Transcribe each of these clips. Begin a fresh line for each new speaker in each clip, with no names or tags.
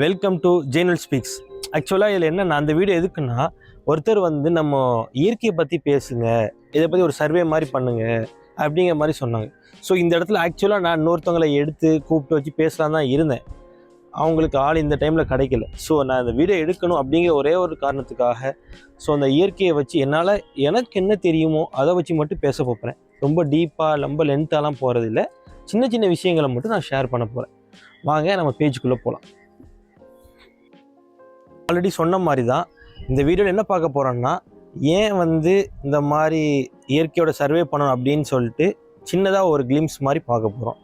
Welcome to ஜேனல் speaks ஆக்சுவலாக இதில் என்ன நான் அந்த வீடியோ எதுக்குன்னா ஒருத்தர் வந்து நம்ம இயற்கையை பற்றி பேசுங்க இதை பற்றி ஒரு சர்வே மாதிரி பண்ணுங்க அப்படிங்கிற மாதிரி சொன்னாங்க. ஸோ இந்த இடத்துல ஆக்சுவலாக நான் இன்னொருத்தவங்களை எடுத்து கூப்பிட்டு வச்சு பேசலாம் தான் இருந்தேன். அவங்களுக்கு ஆள் இந்த டைமில் கிடைக்கல. ஸோ நான் இந்த வீடியோ எடுக்கணும் அப்படிங்கிற ஒரே ஒரு காரணத்துக்காக ஸோ அந்த இயற்கையை வச்சு என்னால் எனக்கு என்ன தெரியுமோ அதை வச்சு மட்டும் பேச போகிறேன் ரொம்ப டீப்பாக ரொம்ப லென்த்தாலாம் போகிறதில்ல சின்ன சின்ன விஷயங்களை மட்டும் நான் ஷேர் பண்ண போகிறேன் வாங்க நம்ம பேஜுக்குள்ளே போகலாம் ஆல்ரெடி சொன்ன மாதிரி தான் இந்த வீடியோவில் என்ன பார்க்க போகிறோன்னா ஏன் வந்து இந்த மாதிரி இயற்கையோட சர்வே பண்ணணும் அப்படின்னு சொல்லிட்டு சின்னதாக ஒரு கிளிம்ஸ் மாதிரி பார்க்க போகிறோம்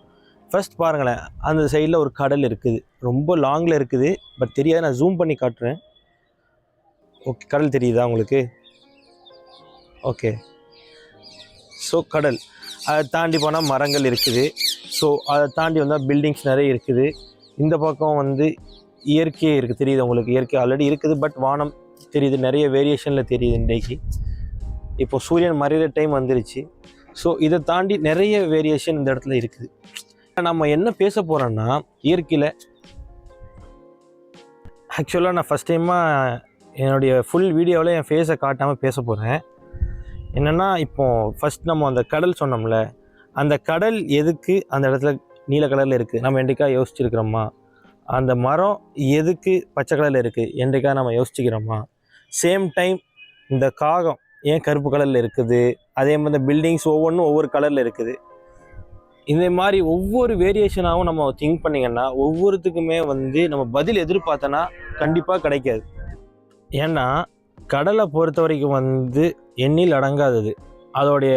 ஃபர்ஸ்ட் பாருங்களேன் அந்த சைடில் ஒரு கடல் இருக்குது. ரொம்ப லாங்கில் இருக்குது பட் தெரியாது. நான் ஜூம் பண்ணி காட்டுறேன். ஓகே கடல் தெரியுதா உங்களுக்கு? ஓகே ஸோ கடல். அதை தாண்டி போனால் மரங்கள் இருக்குது. ஸோ அதை தாண்டி வந்தால் பில்டிங்ஸ் நிறைய இருக்குது. இந்த பக்கம் வந்து இயற்கையே இருக்குது தெரியுது உங்களுக்கு? இயற்கை ஆல்ரெடி இருக்குது பட் வானம் தெரியுது நிறைய வேரியேஷனில் தெரியுது இன்றைக்கு. இப்போ சூரியன் மறைகிற டைம் வந்துருச்சு. ஸோ இதை தாண்டி நிறைய வேரியேஷன் இந்த இடத்துல இருக்குது. நம்ம என்ன பேச போகிறோன்னா இயற்கையில் ஆக்சுவலாக நான் ஃபஸ்ட் டைமாக என்னுடைய ஃபுல் வீடியோவில் என் ஃபேஸை காட்டாமல் பேச போகிறேன் என்னென்னா இப்போ ஃபஸ்ட் நம்ம அந்த கடல் சொன்னோம்ல அந்த கடல் எதுக்கு அந்த இடத்துல நீல கலரில் இருக்குது நம்ம என்றைக்கா யோசிச்சிருக்கிறோமா? அந்த மரம் எதுக்கு பச்சை கலரில் இருக்குது என்றைக்காக நம்ம யோசிச்சுக்கிறோமா? சேம் டைம் இந்த காகம் ஏன் கருப்பு கலரில் இருக்குது? அதே மாதிரி இந்த பில்டிங்ஸ் ஒவ்வொன்றும் ஒவ்வொரு கலரில் இருக்குது. இந்த மாதிரி ஒவ்வொரு வேரியேஷனாகவும் நம்ம திங்க் பண்ணிங்கன்னா ஒவ்வொருத்துக்குமே வந்து நம்ம பதில் எதிர்பார்த்தோன்னா கண்டிப்பாக கிடைக்காது. ஏன்னா கடலை பொறுத்த வரைக்கும் வந்து எண்ணில் அடங்காதது. அதோடைய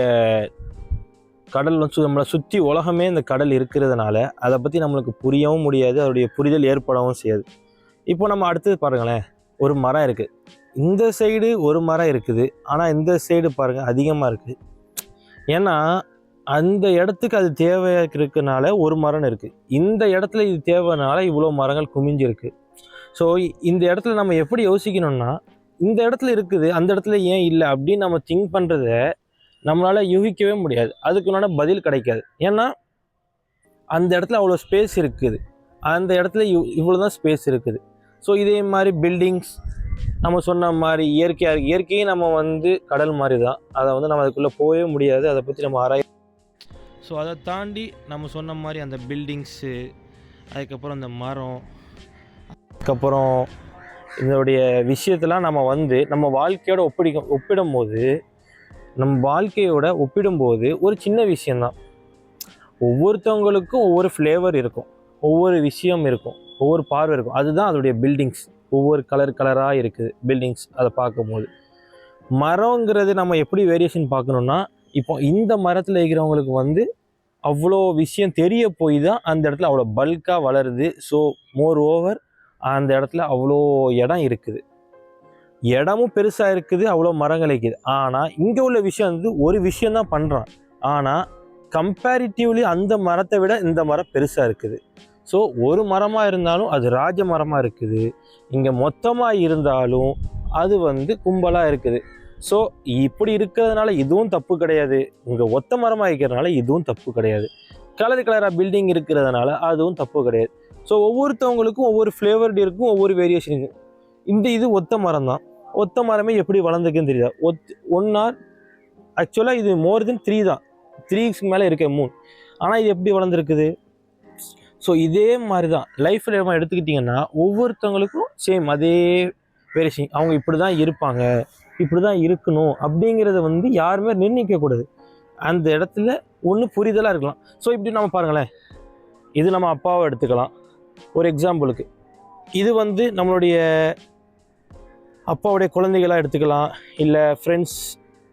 கடல் வந்து நம்மளை சுற்றி உலகமே இந்த கடல் இருக்கிறதுனால அதை பற்றி நம்மளுக்கு புரியவும் முடியாது அதோடைய புரிதல் ஏற்படவும் செய்யாது. இப்போ நம்ம அடுத்தது பாருங்களேன் ஒரு மரம் இருக்குது இந்த சைடு ஒரு மரம் இருக்குது ஆனால் இந்த சைடு பாருங்கள் அதிகமாக இருக்குது ஏன்னா அந்த இடத்துக்கு அது தேவையாக இருக்கனால ஒரு மரம் இருக்குது இந்த இடத்துல இது தேவைனால இவ்வளோ மரங்கள் குமிஞ்சிருக்கு. ஸோ இந்த இடத்துல நம்ம எப்படி யோசிக்கணும்னா இந்த இடத்துல இருக்குது அந்த இடத்துல ஏன் இல்லை அப்படின்னு நம்ம திங்க் பண்ணுறத நம்மளால் யூகிக்கவே முடியாது. அதுக்குண்டான பதில் கிடைக்காது. ஏன்னா அந்த இடத்துல அவ்வளோ ஸ்பேஸ் இருக்குது. அந்த இடத்துல இவ் இவ்வளோ தான் ஸ்பேஸ் இருக்குது. ஸோ இதே மாதிரி பில்டிங்ஸ் நம்ம சொன்ன மாதிரி இயற்கையாக இயற்கையும் நம்ம வந்து கடல் மாதிரி தான் அதை வந்து நம்ம அதுக்குள்ளே போகவே முடியாது. அதை பற்றி நம்ம ஆராய ஸோ அதை தாண்டி நம்ம சொன்ன மாதிரி அந்த பில்டிங்ஸு அதுக்கப்புறம் அந்த மரம் அதுக்கப்புறம் இதனுடைய விஷயத்தெல்லாம் நம்ம வந்து நம்ம வாழ்க்கையோட ஒப்பிடிக்க ஒப்பிடும்போது நம்ம வாழ்க்கையோட ஒப்பிடும்போது ஒரு சின்ன விஷயந்தான் ஒவ்வொருத்தவங்களுக்கும் ஒவ்வொரு ஃப்ளேவர் இருக்கும். ஒவ்வொரு விஷயம் இருக்கும். ஒவ்வொரு பார்வை இருக்கும். அதுதான் அதோடைய பில்டிங்ஸ் ஒவ்வொரு கலர் கலராக இருக்குது பில்டிங்ஸ் அதை பார்க்கும்போது. மரங்கிறது நம்ம எப்படி வேரியேஷன் பார்க்கணுன்னா இப்போ இந்த மரத்தில் இருக்கிறவங்களுக்கு வந்து அவ்வளோ விஷயம் தெரிய போய் தான் அந்த இடத்துல அவ்வளோ பல்காக வளருது. ஸோ மோர் ஓவர் அந்த இடத்துல அவ்வளோ இடம் இருக்குது. இடமும் பெருசாக இருக்குது அவ்வளோ மரங்கள் இருக்குது. ஆனால் இங்கே உள்ள விஷயம் வந்து ஒரு விஷயம் தான் பண்ணுறான் ஆனால் கம்பேரிட்டிவ்லி அந்த மரத்தை விட இந்த மரம் பெருசாக இருக்குது. ஸோ ஒரு மரமாக இருந்தாலும் அது ராஜ மரமாக இருக்குது. இங்கே மொத்தமாக இருந்தாலும் அது வந்து கும்பலாக இருக்குது. ஸோ இப்படி இருக்கிறதுனால இதுவும் தப்பு கிடையாது. இங்கே ஒத்த மரமாக இருக்கிறதுனால இதுவும் தப்பு கிடையாது. கலர் கலராக பில்டிங் இருக்கிறதுனால அதுவும் தப்பு கிடையாது. ஸோ ஒவ்வொருத்தவங்களுக்கும் ஒவ்வொரு ஃப்ளேவர்டு இருக்கும் ஒவ்வொரு வேரியேஷன் இருக்கும். இந்த இது ஒத்த மரம் தான் ஒத்த மரமே எப்படி வளர்ந்துருக்குன்னு தெரியுதா? ஒத் ஒன் ஆர் ஆக்சுவலாக இது மோர் தென். த்ரீ தான் த்ரீக்கு மேலே இருக்க மூணு ஆனால் இது எப்படி வளர்ந்துருக்குது? ஸோ இதே மாதிரி தான் லைஃப்பில் நம்ம எடுத்துக்கிட்டிங்கன்னா ஒவ்வொருத்தவங்களுக்கும் சேம் அதே வேரியேஷன் அவங்க இப்படி தான் இருப்பாங்க. இப்படி தான் இருக்கணும். அப்படிங்கிறத வந்து யாருமே நிர்ணயிக்கக்கூடாது அந்த இடத்துல ஒன்று புரிதலாக இருக்கலாம். ஸோ இப்படி நம்ம பாருங்களேன். இது நம்ம அப்பாவை எடுத்துக்கலாம். ஒரு எக்ஸாம்பிளுக்கு இது வந்து நம்மளுடைய அப்பாவுடைய குழந்தைகளாக எடுத்துக்கலாம் இல்லை ஃப்ரெண்ட்ஸ்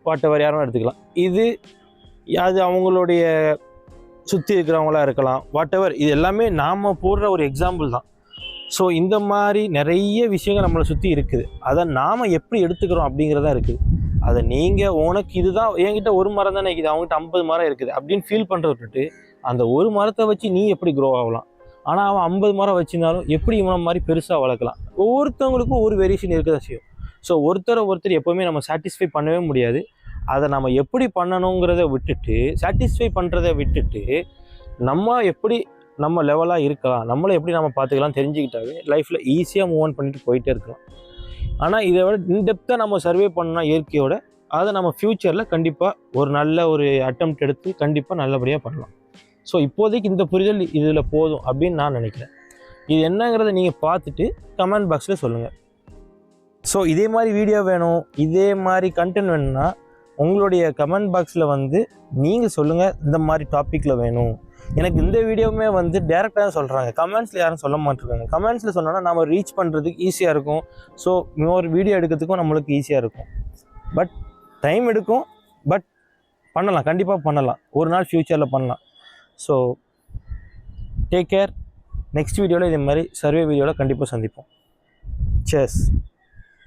வாட்டவர் யாரும் எடுத்துக்கலாம். இது அது அவங்களுடைய சுற்றி இருக்கிறவங்களா இருக்கலாம். வாட்டவர் இது எல்லாமே நாம் போடுற ஒரு எக்ஸாம்பிள் தான். ஸோ இந்த மாதிரி நிறைய விஷயங்கள் நம்மளை சுற்றி இருக்குது. அதை நாம் எப்படி எடுத்துக்கிறோம் அப்படிங்கிறதா இருக்குது அதை நீங்கள் உனக்கு இதுதான் என்கிட்ட ஒரு மரம் தானே இருக்குது அவங்ககிட்ட ஐம்பது மரம் இருக்குது அப்படின்னு ஃபீல் பண்ணுறத விட்டுட்டு அந்த ஒரு மரத்தை வச்சு நீ எப்படி க்ரோ ஆகலாம்? ஆனால் அவன் ஐம்பது மரம் வச்சிருந்தாலும் எப்படி இவனை மாதிரி பெருசாக வளர்க்கலாம்? ஒவ்வொருத்தவங்களுக்கும் ஒரு வேரியேஷன் இருக்க தான் செய்யும். ஸோ ஒருத்தரை ஒருத்தர் எப்போவுமே நம்ம சாட்டிஸ்ஃபை பண்ணவே முடியாது. அதை நம்ம எப்படி பண்ணணுங்கிறத விட்டுட்டு சாட்டிஸ்ஃபை பண்ணுறதை விட்டுட்டு நம்ம எப்படி நம்ம லெவலாக இருக்கலாம் நம்மளை எப்படி நம்ம பார்த்துக்கலாம் தெரிஞ்சுக்கிட்டாவே லைஃப்பில் ஈஸியாக மூவ் ஆன் பண்ணிட்டு போயிட்டே இருக்கலாம். ஆனால் இதை விட இன்டெப்த்தாக நம்ம சர்வே பண்ணால் இயற்கையோட அதை நம்ம ஃப்யூச்சரில் கண்டிப்பாக ஒரு நல்ல ஒரு அட்டம்ப்ட் எடுத்து கண்டிப்பாக நல்லபடியாக பண்ணலாம். ஸோ இப்போதைக்கு இந்த புரிதல் இதில் போதும் அப்படின்னு நான் நினைக்கிறேன். இது என்னங்கிறத நீங்கள் பார்த்துட்டு கமெண்ட் பாக்ஸில் சொல்லுங்கள் ஸோ இதே மாதிரி வீடியோ வேணும் இதே மாதிரி கண்டென்ட் வேணும்னா உங்களுடைய கமெண்ட் பாக்ஸில் வந்து நீங்கள் சொல்லுங்கள் இந்த மாதிரி டாப்பிக்கில் வேணும். எனக்கு இந்த வீடியோவுமே வந்து டேரெக்டாக சொல்கிறாங்க கமெண்ட்ஸில் யாரும் சொல்ல மாட்டிருக்காங்க கமெண்ட்ஸில் சொன்னோன்னா நம்ம ரீச் பண்ணுறதுக்கு ஈஸியாக இருக்கும். ஸோ இன்னொரு வீடியோ எடுக்கிறதுக்கும் நம்மளுக்கு ஈஸியாக இருக்கும். பட் டைம் எடுக்கும். பட் பண்ணலாம். கண்டிப்பாக பண்ணலாம். ஒரு நாள் ஃப்யூச்சரில் பண்ணலாம். ஸோ டேக் கேர் நெக்ஸ்ட் வீடியோவில் இதே மாதிரி சர்வே வீடியோவில் கண்டிப்பாக சந்திப்போம். செஸ்